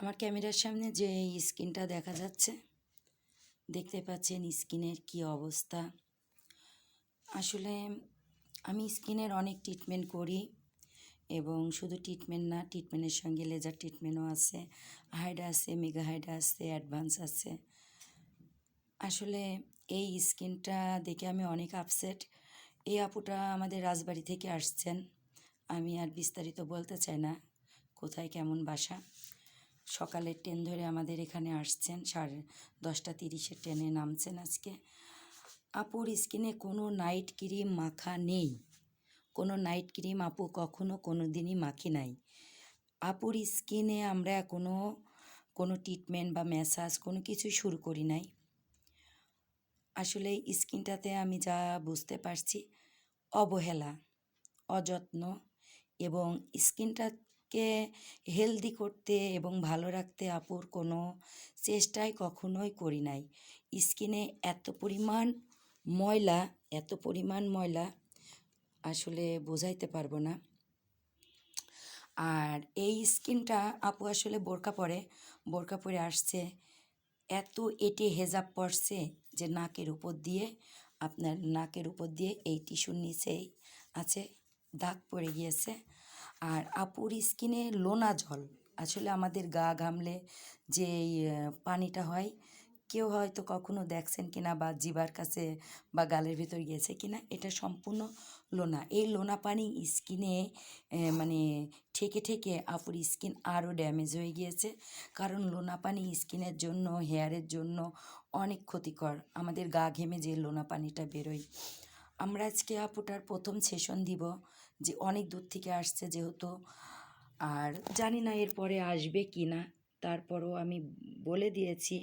আমার ক্যামেরার সামনে যে স্কিনটা দেখা যাচ্ছে, দেখতে পাচ্ছেন স্কিনের কি অবস্থা। আসলে আমি স্কিনের অনেক ট্রিটমেন্ট করি এবং শুধু ট্রিটমেন্ট না ট্রিটমেন্টের সঙ্গে লেজার ট্রিটমেন্টও আছে হাইডা আছে মেগা হাইডা আছে অ্যাডভান্স আছে। আসলে এই স্কিনটা দেখে আমি অনেক আপসেট এই আপুটা আমাদের রাজবাড়ি থেকে আসছেন। আমি আর বিস্তারিত বলতে চাই না, কোথায়, কেমন বাসা? সকালের ট্রেন ধরে আমাদের এখানে আসছেন। সাড়ে দশটা তিরিশের ট্রেনে নামছেন আজকে। আপুর স্কিনে কোনো নাইট ক্রিম মাখা নেই। কোনো নাইট ক্রিম আপু কখনো কোনো দিনই মাখি নাই। আপুর স্কিনে আমরা কোনো কোনো ট্রিটমেন্ট বা ম্যাসাজ কোনো কিছু শুরু করি নাই। আসলে স্কিনটাতে আমি যা বুঝতে পারছি, অবহেলা, অযত্ন এবং স্কিনটাকে হেলদি করতে এবং ভালো রাখতে আপুর কোনো চেষ্টাই কখনোই করি নাই। স্কিনে এত পরিমাণ ময়লা, এত পরিমাণ ময়লা আসলে বোঝাইতে পারব না। আর এই স্কিনটা আপু আসলে বোরকা পরে বোরকা পরে আসছে, এত এটি হেজাব পড়ছে যে নাকের উপর দিয়ে, আপনার নাকের উপর দিয়ে এই টিস্যুর নিচেই আছে, দাগ পড়ে গিয়েছে। আর আপুর স্কিনে লোনা জল আসলে আমাদের গা ঘামলে যে পানিটা হয়, কেউ হয়তো কখনো দেখছেন কিনা বা জিবার কাছে বা গালের ভিতর গিয়েছে কিনা, এটা সম্পূর্ণ লোনা। এই লোনা পানি স্কিনে মানে ঠেকে ঠেকে আপুর স্কিন আরও ড্যামেজ হয়ে গিয়েছে। কারণ লোনা পানি স্কিনের জন্য, হেয়ারের জন্য অনেক ক্ষতিকর। আমাদের গা ঘেমে যে লোনা পানিটা বেরোয় আমরা আজকে আপুটার প্রথম সেশন দিব, যে অনেক দূর থেকে আসছে যেহেতু। আর জানি না এরপরে আসবে কি না, তারপরও আমি বলে দিয়েছি,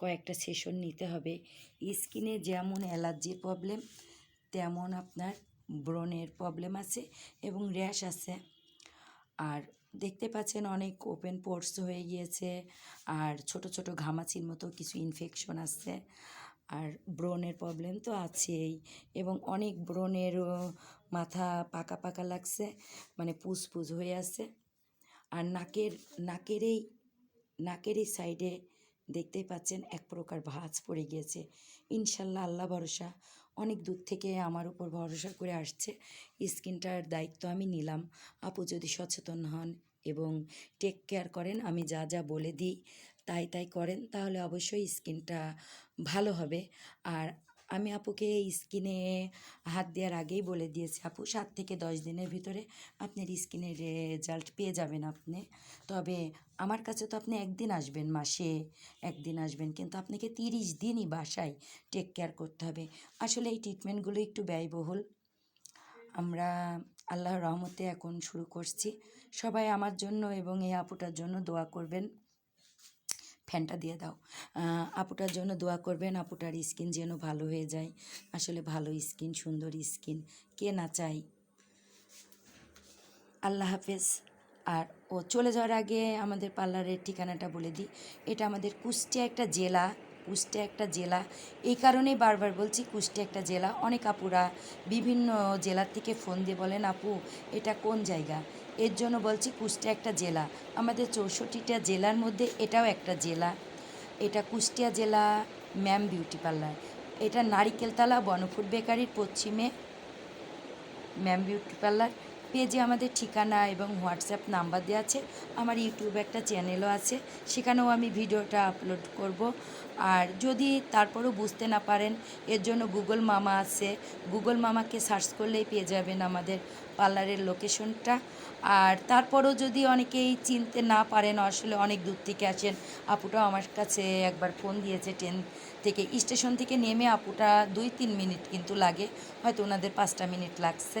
কয়েকটা সেশন নিতে হবে। স্কিনে যেমন অ্যালার্জির প্রবলেম তেমন আপনার ব্রণের প্রবলেম আছে এবং র্যাশ আছে। আর দেখতে পাচ্ছেন অনেক ওপেন পোর্স হয়ে গিয়েছে, আর ছোট ছোট ঘামাচির মতো কিছু ইনফেকশন আসছে আর ব্রণের প্রবলেম তো আছেই এবং অনেক ব্রণের মাথা পাকা পাকা লাগছে মানে পুজ পুজ হয়ে আছে। আর নাকের নাকের এই নাকের এই সাইডে দেখতেই পাচ্ছেন এক প্রকার ভাঁজ পড়ে গিয়েছে। ইনশাল্লাহ, আল্লাহ ভরসা। অনেক দূর থেকে আমার উপর ভরসা করে আসছে। স্কিনটার দায়িত্ব আমি নিলাম। আপু যদি সচেতন হন এবং টেক কেয়ার করেন, আমি যা যা বলে দিই, তাই তাই করেন, তাহলে অবশ্যই স্কিনটা ভালো হবে। আর আমি আপুকে স্কিনে হাত দেওয়ার আগেই বলে দিয়েছি, আপু, সাত থেকে দশ দিনের ভিতরে আপনার স্কিনের রেজাল্ট পেয়ে যাবেন আপনি। তবে আমার কাছে তো আপনি একদিন আসবেন, মাসে একদিন আসবেন, কিন্তু আপনাকে তিরিশ দিনই বাসায় টেক কেয়ার করতে হবে। আসলে এই ট্রিটমেন্টগুলো একটু ব্যয়বহুল। আমরা আল্লাহর রহমতে এখন শুরু করছি। সবাই আমার জন্য এবং এই আপুটার জন্য দোয়া করবেন। ফ্যানটা দিয়ে দাও। আপুটার জন্য দোয়া করবেন, আপুটার স্কিন যেন ভালো হয়ে যায়। আসলে ভালো স্কিন, সুন্দর স্কিন। কে না চাই? আল্লাহ হাফেজ। আর ও চলে যাওয়ার আগে আমাদের পার্লারের ঠিকানাটা বলে দিই। এটা আমাদের কুষ্টিয়া একটা জেলা। কুষ্টিয়া একটা জেলা। এই কারণেই বারবার বলছি কুষ্টিয়া একটা জেলা। অনেক আপুরা বিভিন্ন জেলার থেকে ফোন দিয়ে বলেন, আপু, এটা কোন জায়গা? এর জন্য বলছি কুষ্টিয়া একটা জেলা। আমাদের চৌষট্টিটা জেলার মধ্যে এটাও একটা জেলা। এটা কুষ্টিয়া জেলা ম্যাম বিউটি পার্লার এটা নারিকেলতলা বনফুট বেকারির পশ্চিমে ম্যাম বিউটি পার্লার পেজে আমাদের ঠিকানা এবং হোয়াটসঅ্যাপ নাম্বার দেওয়া আছে। আমার ইউটিউব একটা চ্যানেলও আছে, সেখানেও আমি ভিডিওটা আপলোড করব। আর যদি তারপরেও বুঝতে না পারেন, এর জন্য গুগল মামা আছে। গুগল মামাকে সার্চ করলেই পেয়ে যাবেন আমাদের পার্লারের লোকেশনটা। আর তারপরেও যদি অনেকেই চিনতে না পারেন, আসলে অনেক দূর থেকে আসেন আপুটাও আমার কাছে একবার ফোন দিয়েছে ট্রেন থেকে। স্টেশন থেকে নেমে আপুটা দুই তিন মিনিট কিন্তু লাগে, হয়তো ওনাদের পাঁচটা মিনিট লাগছে।